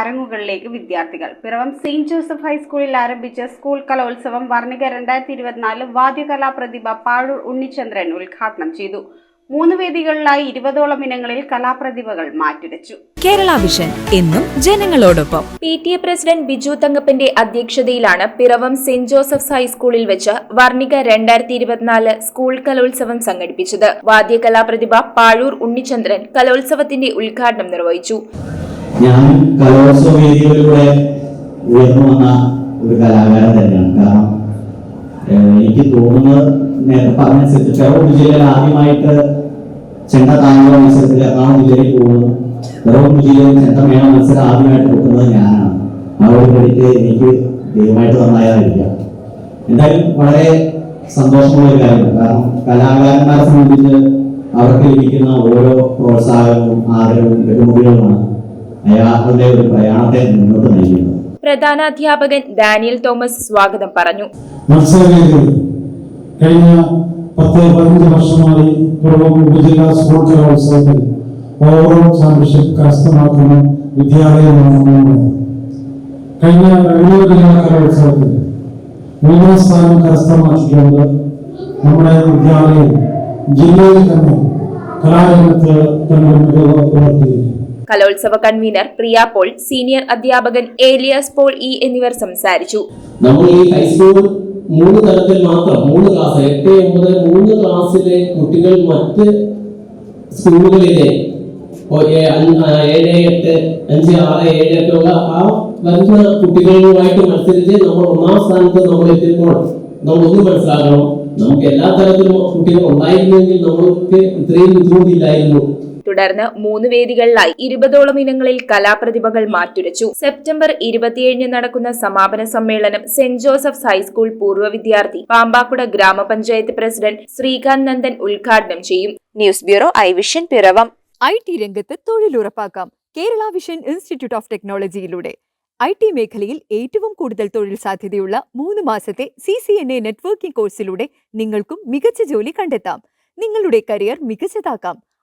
അരങ്ങുകളിലേക്ക് വിദ്യാർത്ഥികൾ. Piravom Saint Joseph ഹൈസ്കൂളിൽ ആരംഭിച്ച സ്കൂൾ കലോത്സവം വർണിക രണ്ടായിരത്തി ഇരുപത്തിനാല് വാദ്യകലാ പ്രതിഭ പാഴൂർ ഉണ്ണിചന്ദ്രൻ ഉദ്ഘാടനം ചെയ്തു. മൂന്ന് വേദികളിലായി ഇരുപതോളം ഇനങ്ങളിൽ കലാപ്രതിഭകൾ മാറ്റുരച്ചു. കേരള വിഷൻ എന്നും ജനങ്ങളോടൊപ്പം. P T A president Biju തങ്കപ്പന്റെ അധ്യക്ഷതയിലാണ് പിറവം സെന്റ് ജോസഫ്സ് ഹൈസ്കൂളിൽ വെച്ച് വർണിക രണ്ടായിരത്തി ഇരുപത്തിനാല് സ്കൂൾ കലോത്സവം സംഘടിപ്പിച്ചത്. വാദ്യകലാപ്രതിഭ പാഴൂർ ഉണ്ണിചന്ദ്രൻ കലോത്സവത്തിന്റെ ഉദ്ഘാടനം നിർവഹിച്ചു. ഞാൻ കലോത്സവ വേദികളിലൂടെ ഉയർന്നു വന്ന ഒരു കലാകാരൻ തന്നെയാണ്. കാരണം എനിക്ക് തോന്നുന്നത് നേരത്തെ പറഞ്ഞനുസരിച്ച് പിറവൂർ ജില്ലയിൽ ആദ്യമായിട്ട് ചെണ്ട താങ്കളുടെ മത്സരത്തിൽ എറണാകുളം ജില്ലയിൽ പോകുന്നു പിറവൂർ ജില്ലയിൽ ചെണ്ടമേള മത്സരം ആദ്യമായിട്ട് കൊടുക്കുന്നത് ഞാനാണ്. ആ ഒരു ക്രെഡിറ്റ് എനിക്ക് ദൈവമായിട്ട് തന്നായതായിരിക്കാം എന്തായാലും വളരെ സന്തോഷമുള്ള ഒരു കാര്യമാണ്. കാരണം കലാകാരന്മാരെ സംബന്ധിച്ച് അവർക്ക് ലഭിക്കുന്ന ഓരോ പ്രോത്സാഹനവും ആദരവും ബഹുമതികളുമാണ് അയാളുടെ ഒരു പ്രയാണത്തെ മുന്നോട്ട് നയിക്കുന്നത് പ്രധാന അധ്യാപകൻ ഡാനിയൽ തോമസ് സ്വാഗതം പറഞ്ഞു. കഴിഞ്ഞ പത്ത് പതിനഞ്ച് വർഷമായി ഉപജില്ലാ സ്കൂൾ കലോത്സവത്തിൽ ഓവറോൾ ചാമ്പ്യൻഷിപ്പ് കരസ്ഥമാക്കുന്ന വിദ്യാലയമാണ് നമ്മുടെ. കഴിഞ്ഞ റവന്യൂ ജില്ലാ കലോത്സവത്തിൽ മൂന്നാം സ്ഥാനം കരസ്ഥമാക്കിക്കൊണ്ട് നമ്മുടെ വിദ്യാലയം ജില്ലയിൽ തന്നെ കലാരംഗത്ത് തന്നെ മികവ് പുലർത്തിയിരുന്നു കലോത്സവ കൺവീനർ പ്രിയ പോൾ സീനിയർ അധ്യാപകൻ ഏലിയാസ് പോൾ ഇ എന്നിവർ സംസാരിച്ചു. നമ്മൾ ഈ ഹൈസ്കൂൾ മൂന്ന് തലത്തിൽ മാത്രം മൂന്ന് ക്ലാസ് എട്ട് ഒമ്പത് മൂന്ന് ക്ലാസ്സിലെ കുട്ടികൾ മറ്റ് സ്കൂളുകളിലെ ഏഴ് എട്ട് അഞ്ച് ആറ് ഏഴ് ഒക്കെ ഉള്ള ആ വരുന്ന കുട്ടികളുമായിട്ട് മത്സരിച്ച് നമ്മൾ ഒന്നാം സ്ഥാനത്ത് നമ്മൾ എത്തിയപ്പോൾ നമ്മൾ ഒന്ന് മനസ്സിലാക്കണം നമുക്ക് എല്ലാ തരത്തിലും കുട്ടികൾ ഉണ്ടായിരുന്നെങ്കിൽ നമ്മൾക്ക് ഇത്രയും ബുദ്ധിമുട്ടില്ലായിരുന്നു. തുടർന്ന് മൂന്ന് വേദികളിലായി ഇരുപതോളം ഇനങ്ങളിൽ കലാപ്രതിഭകൾ മാറ്റുരച്ചു. സെപ്റ്റംബർ ഇരുപത്തിയേഴിന് നടക്കുന്ന സമാപന സമ്മേളനം സെന്റ് ജോസഫ്സ് ഹൈസ്കൂൾ പൂർവ വിദ്യാർത്ഥി പാമ്പാക്കുട ഗ്രാമപഞ്ചായത്ത് പ്രസിഡന്റ് ശ്രീകാന്ത് നന്ദൻ ഉദ്ഘാടനം ചെയ്യും. News bureau I vision Piravom. I T രംഗത്ത് തൊഴിലുറപ്പാക്കാം. കേരള വിഷൻ ഇൻസ്റ്റിറ്റ്യൂട്ട് ഓഫ് ടെക്നോളജിയിലൂടെ. ഐ ടി മേഖലയിൽ ഏറ്റവും കൂടുതൽ തൊഴിൽ സാധ്യതയുള്ള മൂന്ന് മാസത്തെ C C N A networking കോഴ്സിലൂടെ നിങ്ങൾക്കും മികച്ച ജോലി കണ്ടെത്താം. നിങ്ങളുടെ കരിയർ മികച്ചതാക്കാം.